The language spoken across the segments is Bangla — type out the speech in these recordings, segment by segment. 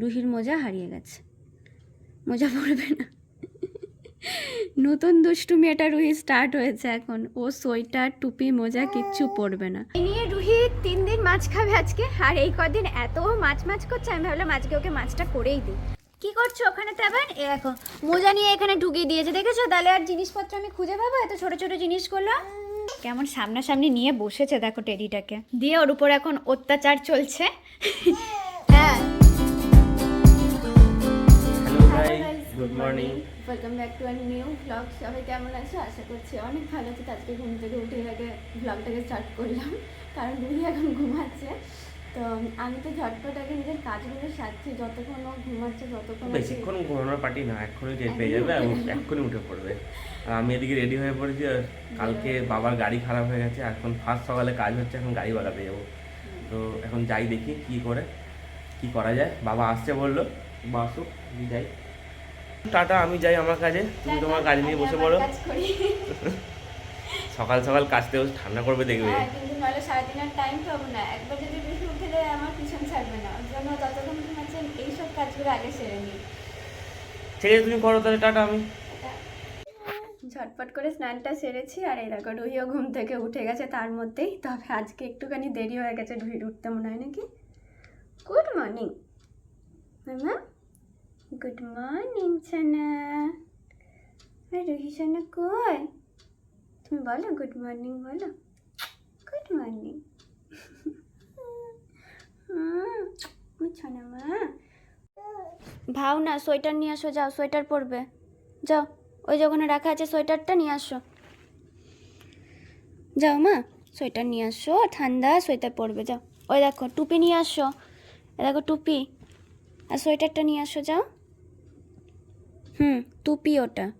রুহির মোজা হারিয়ে গেছে। মোজা পড়বে না। নতুন দুষ্টুমি এটা রুহি স্টার্ট হয়েছে এখন। ও সোয়েটার, টুপি, মোজা কিচ্ছু পরবে না। এই নিয়ে রুহি তিন দিন মাছ খাবে আজকে। আর এই কদিন এত মাছ মাছ করছে, আমি ভাবলাম আজকে ওকে মাছটা করেই দিই। কি করছ ওখানে তেবেন এ দেখো, মোজা নিয়ে এখানে ঢুকিয়ে দিয়েছে, দেখেছ? তাহলে আর জিনিসপত্র আমি খুঁজে পাবো এত ছোট ছোট জিনিসগুলো কেমন সামনাসামনি নিয়ে বসেছে দেখো টেডিটাকে। দিয়ে ওর উপর এখন অত্যাচার চলছে। Good morning welcome back to our new blog সবাই কেমন আছো? আশা করছি অনেক ভালো আছে। আজকে ঘুম থেকে উঠে আগে ব্লগটাকে স্টার্ট করলাম কারণ রুহি এখন ঘুমাচ্ছে। তো আমি তো ঝটপট আগে নিজের কাজগুলো সারছি যতক্ষণ ও ঘুমাচ্ছে ততক্ষণ বেশিক্ষণ ঘোরানোর পার্টি না এক্ষুনি টের পেয়ে যাবে এবং এক্ষুনি উঠে পড়বে। আর আমি এদিকে রেডি হয়ে পড়েছি আর কালকে বাবার গাড়ি খারাপ হয়ে গেছে এখন ফার্স্ট সকালে কাজ হচ্ছে এখন গাড়ি বাগাতে যাব। তো এখন যাই দেখি কি করে কি করা যায়। বাবা আসছে বলল বাসুক যাই। টাটা আমি যাই আমার কাজে। তুমি তোমার কাজ নিয়ে বসে পড়ো। সকাল সকাল কাজতেও ঠান্ডা করবে দেখবে। হ্যাঁ ঠিক আছে তুমি করো তাহলে টাটা আমি। ঝটপট করে স্নানটা সেরেছি আর এই দেখো রুহিও ঘুম থেকে উঠে গেছে তার মধ্যেই। তবে আজকে একটুখানি দেরি হয়ে গেছে রুহির উঠতে মনে হয় নাকি? গুড মর্নিং মামা গুড মর্নিং ছানা আরে রুহি ছানা কই তুমি বলো গুড মর্নিং বলো গুড মর্নিং ছানা মা ভাও না, সোয়েটার নিয়ে আসো, যাও, সোয়েটার পরবে। যাও, ওই যে ওখানে রাখা আছে সোয়েটারটা নিয়ে আসো। যাও মা, সোয়েটার নিয়ে আসো, ঠান্ডা সোয়েটার পরবে, যাও। ওই দেখো, টুপি নিয়ে আসো। দেখো, টুপি। আর সোয়েটারটা নিয়ে আসো, যাও। হুম, টুপি ওটা।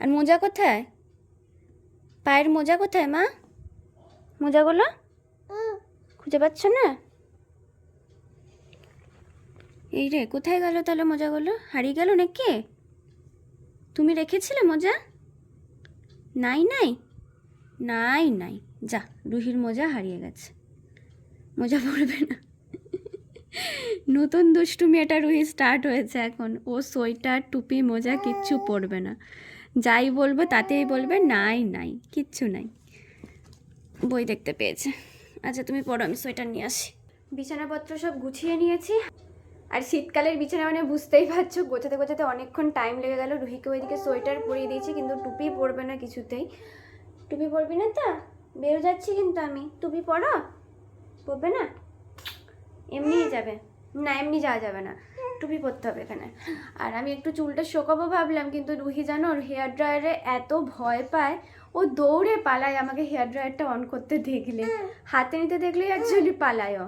আর মোজা কোথায়? পায়ের মোজা কোথায় মা? মোজাগুলো? খুঁজে পাচ্ছ না? এই রে, কোথায় গেল তাহলে মোজাগুলো? হারিয়ে গেল নাকি? তুমি রেখেছিলে মোজা? নাই নাই? নাই নাই। যা, রুহির মোজা হারিয়ে গেছে। মোজা পড়বে না। নতুন দুষ্টুমি এটা রুহি স্টার্ট হয়েছে এখন। ও সোয়েটার, টুপি, মোজা কিচ্ছু পরবে না। যাই বলব তাতেই বলবে, নাই নাই, কিচ্ছু নাই। বই দেখতে পেয়েছে। আচ্ছা তুমি পড়ো, আমি সোয়েটার নিয়ে আসি। বিছানাপত্র সব গুছিয়ে নিয়েছি। আর শীতকালের বিছানা মানে বুঝতেই পারছ, গোছাতে গোছাতে অনেকক্ষণ টাইম লেগে গেল। রুহিকে ওইদিকে সোয়েটার পরিয়ে দিয়েছি, কিন্তু টুপি পরবে না কিছুতেই। টুপি পরবি না তো? বেরো যাচ্ছি কিন্তু আমি। টুপি পরো পরবে না? এমনিই যাবে। না, এমনি যাওয়া যাবে না। টুপি পরতে হবে এখানে। আর আমি একটু চুলটা শোকাবো ভাবলাম, কিন্তু রুহি জানো, হেয়ার ড্রায়ারে এত ভয় পায়, ও দৌড়ে পালায় আমাকে হেয়ার ড্রায়ারটা অন করতে দেখলে। হাতে নিতে দেখলেই অ্যাকচুয়ালি পালায় ও।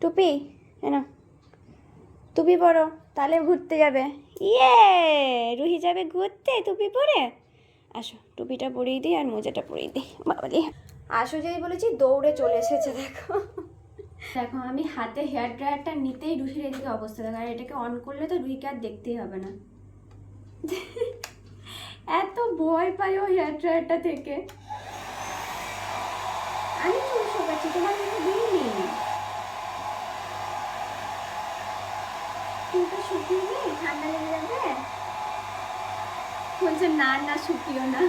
টুপি, এনো। টুপি পরো, তাহলে ঘুরতে যাবে। ইয়ে রুহি যাবে ঘুরতে টুপি পরে? আসো, টুপিটা পরিয়ে দিই আর মোজাটা পরিয়ে দিই। বাবা আসো যেই বলেছি, দৌড়ে চলে এসেছে, দেখো। দেখো, আমি হাতে হেয়ার ড্রায়ারটা নিতেই রুহির এদিকে অবস্থা। দেখো আর এটাকে অন করলে তো রুহিকে আর দেখতেই হবে না। এত ভয় পাই ও হেয়ার ড্রায়ারটা থেকে। আমি চুল শোকাচ্ছি তোমার কিন্তু দিইনি চুলটা শুকিয়ে নেই ঠান্ডা লেগে যাবে। বলছে, না না, শুকিও না।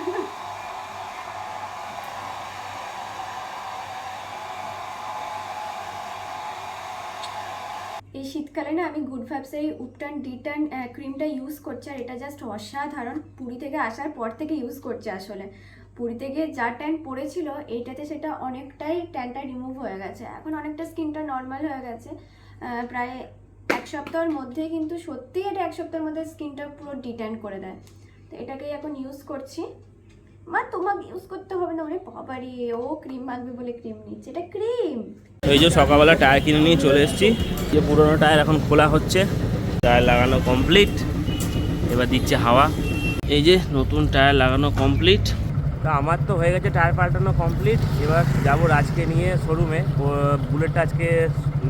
এই শীতকালে না আমি গুড ভাইবস এই উপটান ডিটান ক্রিমটা ইউজ করছি আর এটা জাস্ট অসাধারণ পুরী থেকে আসার পর থেকে ইউজ করছে আসলে। পুরী থেকে যা ট্যান পড়েছিল, এইটাতে সেটা অনেকটাই ট্যানটা রিমুভ হয়ে গেছে। এখন অনেকটা স্কিনটা নর্মাল হয়ে গেছে। প্রায় এক সপ্তাহের মধ্যেই কিন্তু সত্যিই এটা এক সপ্তাহের মধ্যে স্কিনটা পুরো ডিট্যান করে দেয়। তো এটাকেই এখন ইউজ করছি। মা, তোমাকে ইউজ করতে হবে না, ওরে বাবারি, ও ক্রিম মাখবে বলে ক্রিম নিচ্ছে, এটা ক্রিম এই যে সকালবেলা টায়ার কিনে নিয়ে চলে এসেছি, যে পুরোনো টায়ার এখন খোলা হচ্ছে, টায়ার লাগানো কমপ্লিট এবার দিচ্ছে হাওয়া। এই যে নতুন টায়ার লাগানো কমপ্লিট তা আমার তো হয়ে গেছে টায়ার পাল্টানো কমপ্লিট এবার যাব রাজকে নিয়ে শোরুমে বুলেটটা আজকে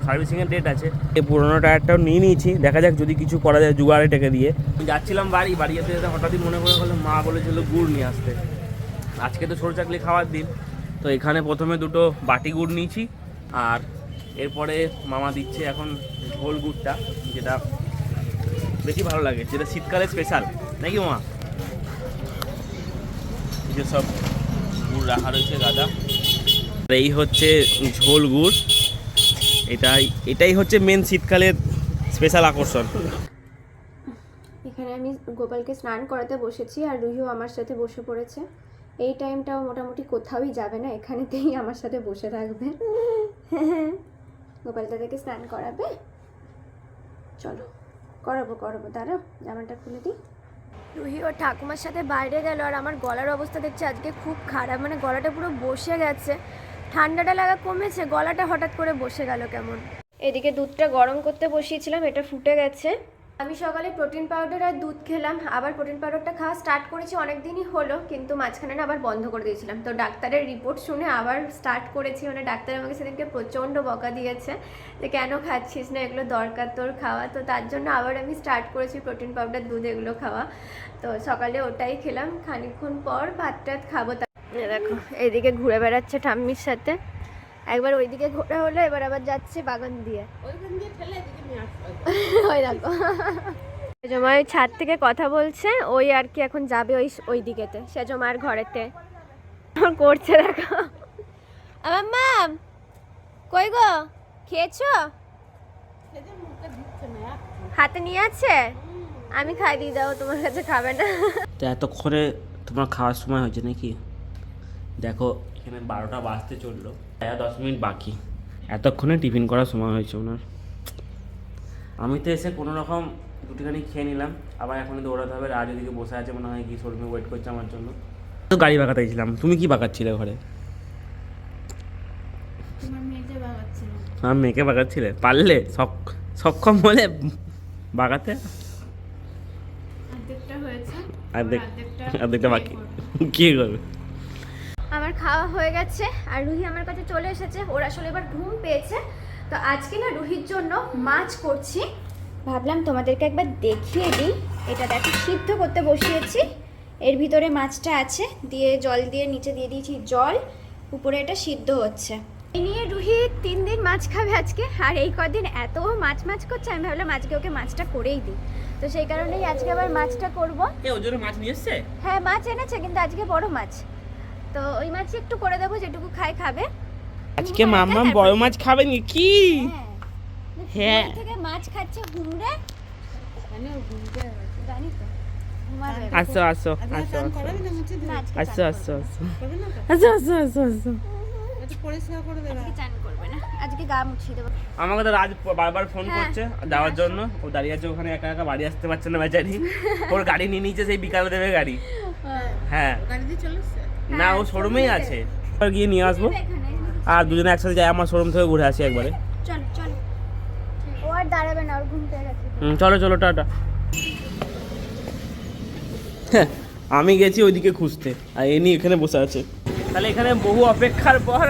সার্ভিসিংয়ের ডেট আছে। এই পুরোনো টায়ারটাও নিয়ে নিয়েছি, দেখা যাক যদি কিছু করা যায় জুগাড়ে টেকে দিয়ে। যাচ্ছিলাম বাড়ি বাড়ি যেতে যেতে হঠাৎই মনে করে গেলো, মা বলেছিল গুড় নিয়ে আসতে। আজকে তো সরু চাকলি খাওয়ার দিন। তো এখানে প্রথমে দুটো বাটি গুড় নিয়েছি, আর এরপরে মামা দিচ্ছে এখন ঝোল গুড়টা, যেটা বেশি ভালো লাগে, যেটা শীতকালে স্পেশাল নাকি মামা? সব গুড় রাখা রয়েছে গাদা। এই হচ্ছে ঝোল গুড়। এটাই এটাই হচ্ছে মেন শীতকালের স্পেশাল আকর্ষণ। এখানে আমি গোপালকে স্নান করাতে বসেছি, আর রুহিও আমার সাথে বসে পড়েছে। এই টাইমটাও মোটামুটি কোথাওই যাবে না এখানেতেই আমার সাথে বসে থাকবে। গোপাল দাদাকে স্নান করাবে। চলো করাবো করাবো দাঁড়াও জামাটা খুলে দিই। রুহি ওর ঠাকুমার সাথে বাইরে গেল আর আমার গলার অবস্থা দেখছি আজকে খুব খারাপ মানে গলাটা পুরো বসে গেছে। ঠান্ডাটা লাগা কমেছে গলাটা হঠাৎ করে বসে গেল কেমন। এদিকে দুধটা গরম করতে বসিয়েছিলাম এটা ফুটে গেছে। আমি সকালে প্রোটিন পাউডার আর দুধ খেলাম। আবার প্রোটিন পাউডারটা খাওয়া স্টার্ট করেছি অনেক দিনই হলো, কিন্তু মাঝখানে না আবার বন্ধ করে দিয়েছিলাম। তো ডাক্তারের রিপোর্ট শুনে আবার স্টার্ট করেছি। মানে ডাক্তার আমাকে সেদিনকে প্রচণ্ড বকা দিয়েছে যে, কেন খাচ্ছিস না? এগুলো দরকার তোর খাওয়া। তো তার জন্য আবার আমি স্টার্ট করেছি প্রোটিন পাউডার, দুধ এগুলো খাওয়া। তো সকালে ওটাই খেলাম। খানিকক্ষণ পর ভাত টাত খাব দেখো, এদিকে ঘুরে বেড়াচ্ছে ঠাম্মির সাথে। একবার ওইদিকে ঘোরা হলো এবার আবার যাচ্ছে বাগান দিয়ে। ওই দেখো। ওই ছাদ থেকে কথা বলছে ওই আর কি এখন যাবে ওই ওই দিকেতে সেজমার ঘরেতে। করছে দেখো। আমার মা কই গো? খেয়েছো? হাতে নিয়ে আছে? আমি খাই দিয়ে যাব তোমার কাছে খাবে না। তো এতক্ষণে তোমার খাওয়ার সময় হয়েছে নাকি? দেখো এখানে বারোটা বাজতে চলল। প্রায় দশ মিনিট বাকি। এতক্ষণে টিফিন করার সময় হয়েছে ওনার। আমি তো এসে কোনো রকম দুটিখানি খেয়ে নিলাম। আবার এখন দৌড়াতে হবে রাজ ওদিকে বসে আছে মনে হয় কি শোরুমে ওয়েট করছে আমার জন্য। তো গাড়ি বাঁকাতে গেছিলাম তুমি কি বাঁকাচ্ছিলে ঘরে? আমার মেয়েকে বাঁকাচ্ছিলে পারলে? সক- সক্ষম হলে বাঁকাতে অর্ধেকটা বাকি। কি করবে? খাওয়া হয়ে গেছে আর রুহি আমার কাছে চলে এসেছে। ওর আসলে এবার ঘুম পেয়েছে। তো আজকে না রুহির জন্য মাছ করছি। ভাবলাম তোমাদেরকে একবার দেখিয়ে দিই। এটা দেখো সিদ্ধ করতে বসিয়েছি। এর ভিতরে মাছটা আছে। দিয়ে জল দিয়ে নিচে দিয়ে দিয়েছি জল। উপরে এটা সিদ্ধ হচ্ছে। এই নিয়ে রুহি তিন দিন মাছ খাবে আজকে। আর এই কদিন এত মাছ মাছ করছে আমি ভাবলাম আজকে ওকে মাছটা করেই দিই। তো সেই কারণেই আজকে আবার মাছটা করব। মাছ হ্যাঁ মাছ এনেছে কিন্তু আজকে বড় মাছ। তো ওই মাছই একটু করে দেবো যেটুকু খায় খাবে। আজকে মাম্মাম বড় মাছ খাবে নি? কি? হ্যাঁ। হ্যাঁ। থেকে মাছ খাচ্ছে হুমড়ে জানি তো আসো আসো। আসো আসো আসো। আসো আসো আসো আসো। আমাকে তো রাজ বারবার ফোন হ্যাঁ। করছে যাওয়ার জন্য। ও দাঁড়িয়ে আছে ওখানে একা একা বাড়ি আসতে পারছে না বেচারি। ওর গাড়ি নিয়ে নিয়েছে সেই বিকালে দেবে গাড়ি। হ্যাঁ। না ও শোরুমেই আছে। এবার গিয়ে নিয়ে আসব। আর দুজনে একসাথে যাই আমার শোরুম থেকে ঘুরে আসি একবারে। চলো চলো। টাটা। হ্যাঁ, আমি গেছি ওইদিকে খুঁজতে আর এনি এখানে বসে আছে। তাহলে এখানে বহু অপেক্ষার পর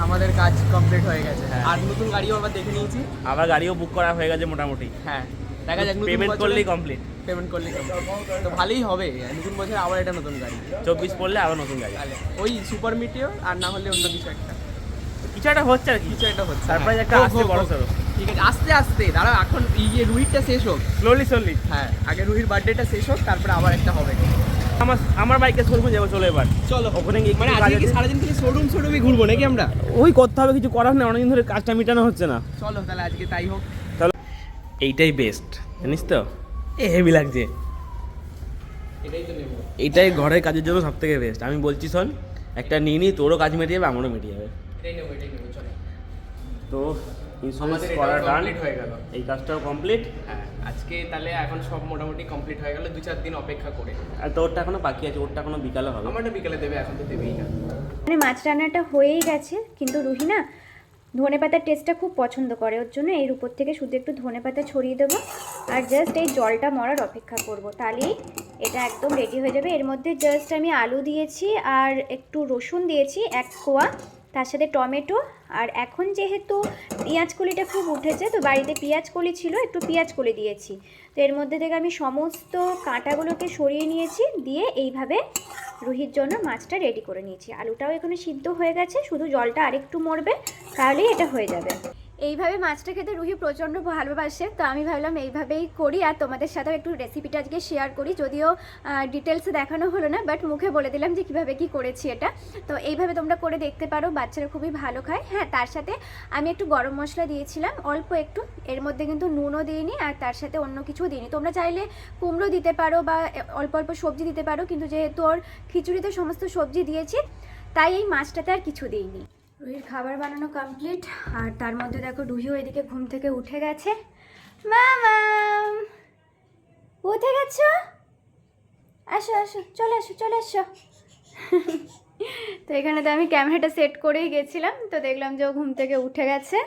আমাদের কাজ কমপ্লিট হয়ে গেছে। হ্যাঁ। আর নতুন গাড়িও আবার দেখে নিয়েছি। আবার গাড়িও বুক করা হয়ে গেছে মোটামুটি। হ্যাঁ। দেখা যাক পেমেন্ট করলেই কমপ্লিট পেমেন্ট করলেই complete। তো ভালোই হবে নতুন বছর আবার এটা নতুন গাড়ি। চব্বিশ পড়লে আবার নতুন গাড়ি। ওই সুপার মিটিও আর না হলে অন্য কিছু একটা। কিছু একটা হচ্ছে আর কিছু একটা হচ্ছে Surprise হ্যাঁ। একটা আসছে বড়। সড়ো। ঠিক আছে আস্তে আস্তে। এখন ইয়ে রুহিরটা শেষ হোক। স্লোলি স্লোলি হ্যাঁ আগে রুহির বার্থডেটা শেষ হোক তারপরে আবার একটা হবে। আমার আমার বাইকে শোরুমে যাব চলো এবার। চলো। ওখানে গিয়ে মানে আজকে সারাদিন থেকে শোরুম শোরুমই ঘুরবো নাকি আমরা? ওই করতে হবে কিছু করার নেই অনেকদিন ধরে কাজটা মেটানো হচ্ছে না। চলো তাহলে আজকে তাই হোক। এইটাই বেস্ট জানিস তো? এ হেভি লাগছে। এটাই এইটাই ঘরের কাজের জন্য সব থেকে বেস্ট আমি বলছি শোন একটা নিয়ে নি তোরও কাজ মেটে যাবে আমারও মেটে যাবে। তো ইন্স্যুরেন্স করা ডান হয়ে গেল। এই কাজটাও কমপ্লিট হ্যাঁ আজকে তাহলে এখন সব মোটামুটি কমপ্লিট হয়ে গেল দু চার দিন অপেক্ষা করে। আর তোরটা এখনও বাকি আছে ওরটা এখনও বিকালে হবে। আমারটা বিকেলে দেবে এখন তো দেবেই না। মানে মাছ রান্নাটা হয়েই গেছে কিন্তু রুহি না ধনে পাতার টেস্টটা খুব পছন্দ করে, ওর জন্য এর উপর থেকে শুধু একটু ধনে পাতা ছড়িয়ে দেবো আর জাস্ট এই জলটা মরার অপেক্ষা করব। তাহলেই এটা একদম রেডি হয়ে যাবে। এর মধ্যে জাস্ট আমি আলু দিয়েছি আর একটু রসুন দিয়েছি, এক কোয়া। তার সাথে টমেটো আর এখন যেহেতু পেঁয়াজ কলিটা খুব উঠেছে, তো বাড়িতে পেঁয়াজ কলি ছিল, একটু পেঁয়াজ কলি দিয়েছি। তো এর মধ্যে থেকে আমি সমস্ত কাঁটাগুলোকে সরিয়ে নিয়েছি, দিয়ে এইভাবে রুহির জন্য মাছটা রেডি করে নিয়েছি। আলুটাও এখানে সিদ্ধ হয়ে গেছে, শুধু জলটা আরেকটু মরবে, তাহলেই এটা হয়ে যাবে। এইভাবে মাছটা খেতে রুহি প্রচণ্ড ভালোবাসে, তো আমি ভাবলাম এইভাবেই করি আর তোমাদের সাথেও একটু রেসিপিটা আজকে শেয়ার করি। যদিও ডিটেলসে দেখানো হলো না বাট মুখে বলে দিলাম যে কীভাবে কি করেছি এটা। তো এইভাবে তোমরা করে দেখতে পারো, বাচ্চারা খুবই ভালো খায়। হ্যাঁ তার সাথে আমি একটু গরম মশলা দিয়েছিলাম, অল্প একটু। এর মধ্যে কিন্তু নুনও দিইনি আর তার সাথে অন্য কিছুও দিইনি। তোমরা চাইলে কুমড়ো দিতে পারো বা অল্প অল্প সবজি দিতে পারো, কিন্তু যেহেতু ওর খিচুড়িতে সমস্ত সবজি দিয়েছি, তাই এই মাছটাতে আর কিছু দিইনি। রুহির খাবার বানানো কমপ্লিট আর তার মধ্যে দেখো রুহিও এদিকে ঘুম থেকে উঠে গেছে। মামাম উঠে গেছো? আসো আসো, চলে আসো চলে আসো। তো এখানে তো আমি ক্যামেরাটা সেট করেই গেছিলাম, তো দেখলাম যে ও ঘুম থেকে উঠে গেছে।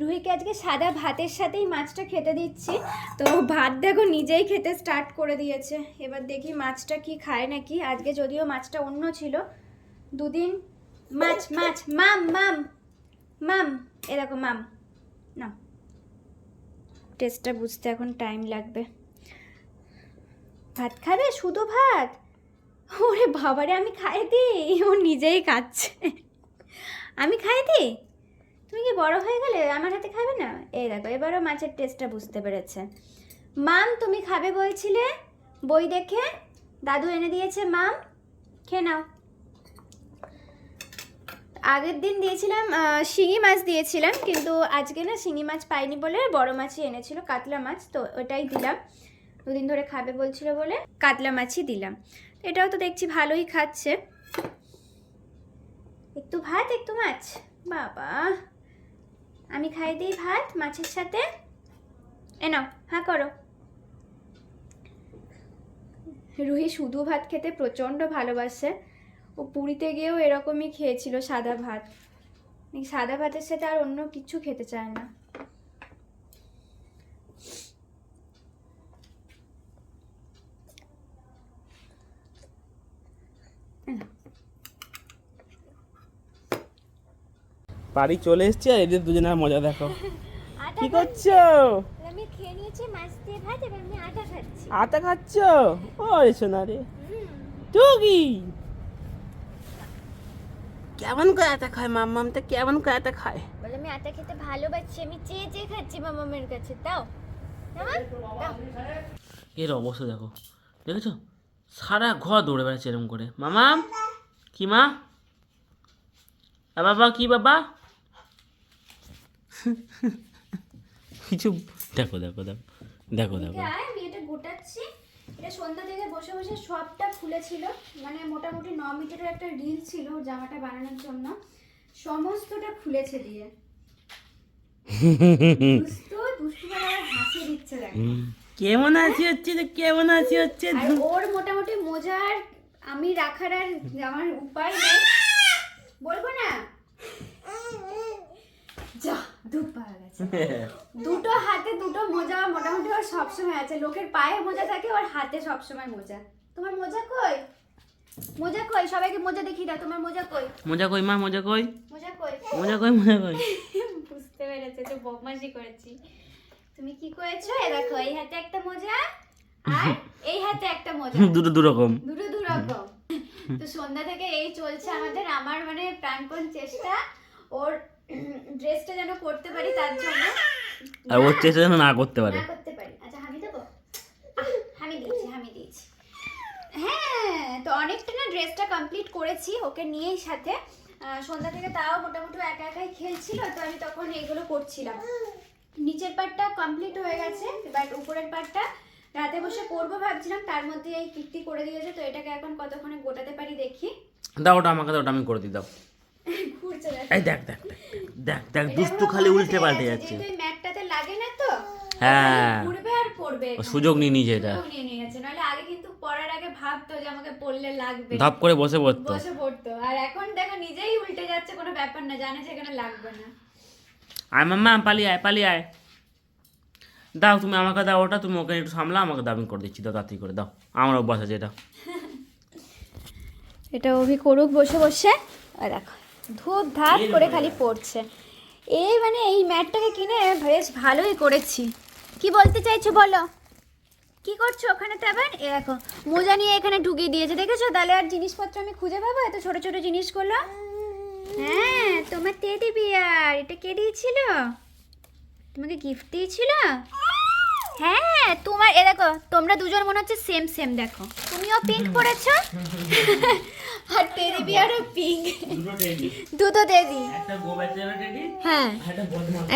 রুহিকে আজকে সাদা ভাতের সাথেই মাছটা খেতে দিচ্ছি। তো ভাত দেখো নিজেই খেতে স্টার্ট করে দিয়েছে। এবার দেখি মাছটা কি খায় নাকি। আজকে যদিও মাছটা অন্য ছিল, দুদিন মাছ মাছ মাম মাম মাম এরকম মাম না টেস্টটা বুঝতে এখন টাইম লাগবে। ভাত খাবে? শুধু ভাত? ওরে বাবারে, আমি খাই দিই ও নিজেই খাচ্ছে। আমি খাই দিই তুমি কি বড় হয়ে গেলে? আমার হাতে খাবে না? এই দেখো, এবারও মাছের টেস্টটা বুঝতে পেরেছে। মাম তুমি খাবে বলছিলে? বই দেখে? দাদু এনে দিয়েছে মাম খেয়ে নাও। আগের দিন দিয়েছিলাম শিঙি মাছ দিয়েছিলাম, কিন্তু আজকে না শিঙি মাছ পাইনি বলে বড় মাছই এনেছিল, কাতলা মাছ, তো ওটাই দিলাম। দুদিন ধরে খাবে বলছিল বলে কাতলা মাছই দিলাম। এটাও তো দেখছি ভালোই খাচ্ছে। একটু ভাত, একটু মাছ? বাবা, আমি খাই দিই ভাত মাছের সাথে। এ নাও হ্যাঁ করো। রুহি শুধু ভাত খেতে প্রচণ্ড ভালোবাসে। ও পুরীতে গিয়েও এরকমই খেয়েছিল সাদা ভাত। সাদা ভাতের সাথে আর অন্য কিছু খেতে চায় না। বাড়ি চলে এসছি আর এদের দুজনের মজা দেখো। কি করছ? আমি খেয়ে নিয়েছি মাছ দিয়ে ভাত এবার আমি আটা খাচ্ছি। আটা খাচ্ছ? ও সোনা রে। টুকি! কেমন করে আটা খায় মাম্মাম তো কেমন করে আটা খায়? বলে আমি আটা খেতে ভালোবাসি আমি চেয়ে চেয়ে খাচ্ছি মামামের কাছে। তাও এর অবস্থা দেখো দেখেছ? সারা ঘর দৌড়ে বেড়াচ্ছে এরকম করে। মামাম কি মা? বাবা কি বাবা? কিছু দেখো দেখো দেখো দেখো দেখো। এটা গোটাচ্ছি। এটা সন্ধ্যা থেকে বসে বসে সবটা খুলেছিল। মানে মোটামুটি ন মিটারের একটা রিল ছিল জামাটা বানানোর জন্য। সমস্তটা খুলেছে দিয়ে। কেমন আছি হচ্ছে কেমন আছি হচ্ছে ওর মোটামুটি মোজার আমি রাখার আর আমার উপায় নেই। বলব না? যা। ধূপ পাওয়া গেছে দুটো হাতে দুটো মোজা মোটামুটি ওর সবসময় আছে। লোকের পায়ে মোজা থাকে ওর হাতে সবসময় মোজা। তোমার মোজা কই? মোজা কই? সবাইকে মোজা দেখিয়ে দাও তোমার মোজা কই? মজা কই মা মজা কই? মোজা কই? মজা কই মজা কই? বুঝতে পেরেছে যে বদমাশি করেছি। তুমি কি করেছ? এ দেখো এই হাতে একটা মোজা আর এই হাতে একটা মোজা। দুটো দু রকম দুটো দু রকম তো সন্ধ্যা থেকে এই চলছে আমাদের। আমার মানে প্রাণপণ চেষ্টা ওর ড্রেসটা যেন করতে পারি তার জন্য আর ওর চেষ্টা যেন না করতে পারে। না করতে পারি। আচ্ছা হামি দেবো? হামি দিয়েছি হামি দিয়েছি। হ্যাঁ তো অনেকটা না ড্রেসটা কমপ্লিট করেছি ওকে নিয়েই সাথে। সন্ধ্যা থেকে তাও মোটামুটি একা একাই খেলছিল তো আমি তখন এইগুলো করছিলাম। নিচের পার্টটা কমপ্লিট হয়ে গেছে বাট উপরের পার্টটা রাতে বসে করব ভাবছিলাম তার মধ্যে এই কীর্তি করে দিয়েছে তো এটাকে এখন কতক্ষণে গোটাতে পারি দেখি। দাও ওটা আমাকে দাও ওটা আমি করে দিই দাও। এই দেখ দেখ দেখ, দেখ দেখ দুষ্টু খালি উল্টে পাল্টে যাচ্ছে। ম্যাটটাতে লাগে না তো হ্যাঁ। ঘুরবে আর পড়বে সুযোগ নিয়ে নিয়েছে এটা। নিয়ে নিয়েছে। নাহলে আগে কিন্তু পড়ার আগে ভাবতো যে আমাকে পড়লে লাগবে। ধপ করে বসে পড়তো। বসে পড়তো। আর এখন দেখো নিজেই উল্টে যাচ্ছে কোনো ব্যাপার না জানে সেখানে লাগবে না। আয় মাম্মা পালিয়ে আয় পালিয়ে আয়। দাও তুমি আমাকে দাও ওটা তুমি ওকে একটু সামলা আমাকে আমি করে দিচ্ছি। দাও তাড়াতাড়ি করে দাও। আমার অভ্যাস আছে এটা। এটা অভি করুক বসে বসে। আর দেখো ধূপ ধাপ করে খালি পড়ছে। এই মানে এই ম্যাটটাকে কিনে বেশ ভালোই করেছি। কি বলতে চাইছো বলো? কি করছ ওখানে তো আবার এ দেখো মোজা নিয়ে এখানে ঢুকিয়ে দিয়েছে দেখেছ? তাহলে আর জিনিসপত্র আমি খুঁজে পাবো এত ছোট ছোট জিনিসগুলো? হ্যাঁ তোমার টেডি বিয়ার এটা কে দিয়েছিল? তোমাকে গিফট দিয়েছিল? হ্যাঁ তোমার এ দেখো তোমরা দুজন মনে হচ্ছে সেম সেম দেখো। তুমিও পিঙ্ক পরেছো আর টেডি বিয়ারও পিঙ্ক দুটো টেডি হ্যাঁ।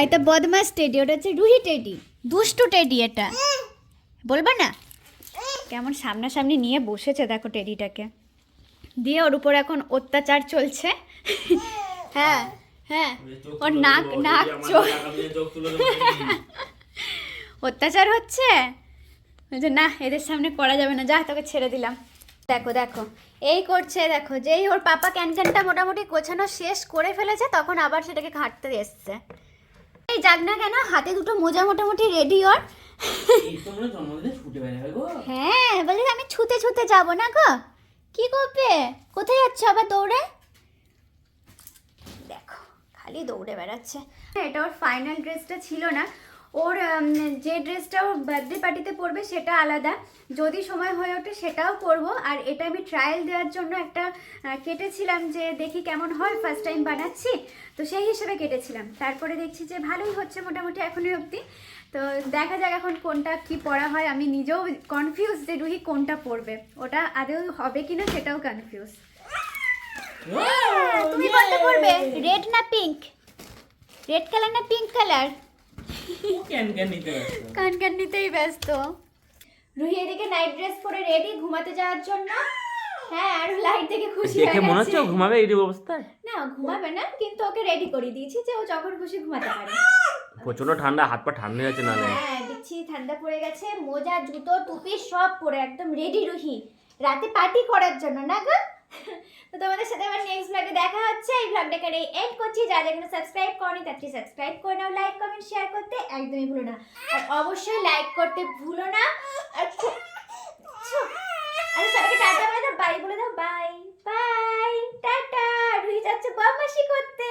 এটা বদমাস টেডি ওটা হচ্ছে রুহি টেডি দুষ্টু টেডি এটা। বলবা না? কেমন সামনাসামনি নিয়ে বসেছে দেখো টেডিটাকে দিয়ে ওর উপর এখন অত্যাচার চলছে। হ্যাঁ হ্যাঁ ওর নাক নাক চোখ অত্যাচার হচ্ছে? বলছে না এদের সামনে করা যাবে না। যা তোকে ছেড়ে দিলাম। দেখো দেখো এই করছে দেখো যেই ওর পাপা ক্যান ক্যানক্যানটা মোটামুটি গোছানো শেষ করে ফেলেছে তখন আবার সেটাকে ঘাঁটতে এসছে। এই যাক না কেন হাতে দুটো মোজা মোটামুটি রেডি ওর। হ্যাঁ বলি আমি ছুতে ছুতে যাব না গো। কি করবে? কোথায় যাচ্ছ আবার দৌড়ে? দেখো খালি দৌড়ে বেড়াচ্ছে। এটা ওর ফাইনাল ড্রেসটা ছিল না। ওর যে ড্রেসটা ওর বার্থডে পার্টিতে পরবে সেটা আলাদা। যদি সময় হয়ে ওঠে সেটাও পরবো। আর এটা আমি ট্রায়াল দেওয়ার জন্য একটা কেটেছিলাম যে দেখি কেমন হয় ফার্স্ট টাইম বানাচ্ছি। তো সেই হিসেবে কেটেছিলাম। তারপরে দেখছি যে ভালোই হচ্ছে মোটামুটি এখনই অবধি। তো দেখা যাক এখন কোনটা কি পড়া হয়। আমি নিজেও কনফিউজ যে রুহি কোনটা পরবে। ওটা আদৌ হবে কিনা সেটাও কনফিউজ তুমি কোনটা পরবে? রেড না পিঙ্ক রেড কালার না পিঙ্ক কালার কান কান নিতেই ব্যস্ত। রুহি এদিকে নাইট ড্রেস পরে রেডি ঘুমাতে যাওয়ার জন্য। হ্যাঁ আর লাইট দেখে খুশি দেখে মনে হচ্ছে ঘুমাবে এই অবস্থায়? না ঘুমাবে না কিন্তু ওকে রেডি করে দিয়েছি যে ও যখন খুশি ঘুমাতে পারে। প্রচণ্ড ঠান্ডা হাত পা ঠান্ডা হয়ে যাচ্ছে নালে। হ্যাঁ দিচ্ছি ঠান্ডা পড়ে গেছে মোজা জুতো টুপি সব পরে একদম রেডি রুহি। রাতে পার্টি করার জন্য না গো? তো তোমাদের সাথে আমার নেক্সট ব্লগে দেখা হচ্ছে। এই ব্লগটা এখানে এন্ড করছি। যারা এখানে সাবস্ক্রাইব করনি তাড়াতাড়ি সাবস্ক্রাইব করে নাও লাইক কমেন্ট শেয়ার করতে একদমই ভুলো না। আর অবশ্যই লাইক করতে ভুলো না। আর আর সবাইকে টাটা বলে দাও বাই বলে দাও বাই বাই টাটা। রুই যাচ্ছে বাবাসি করতে।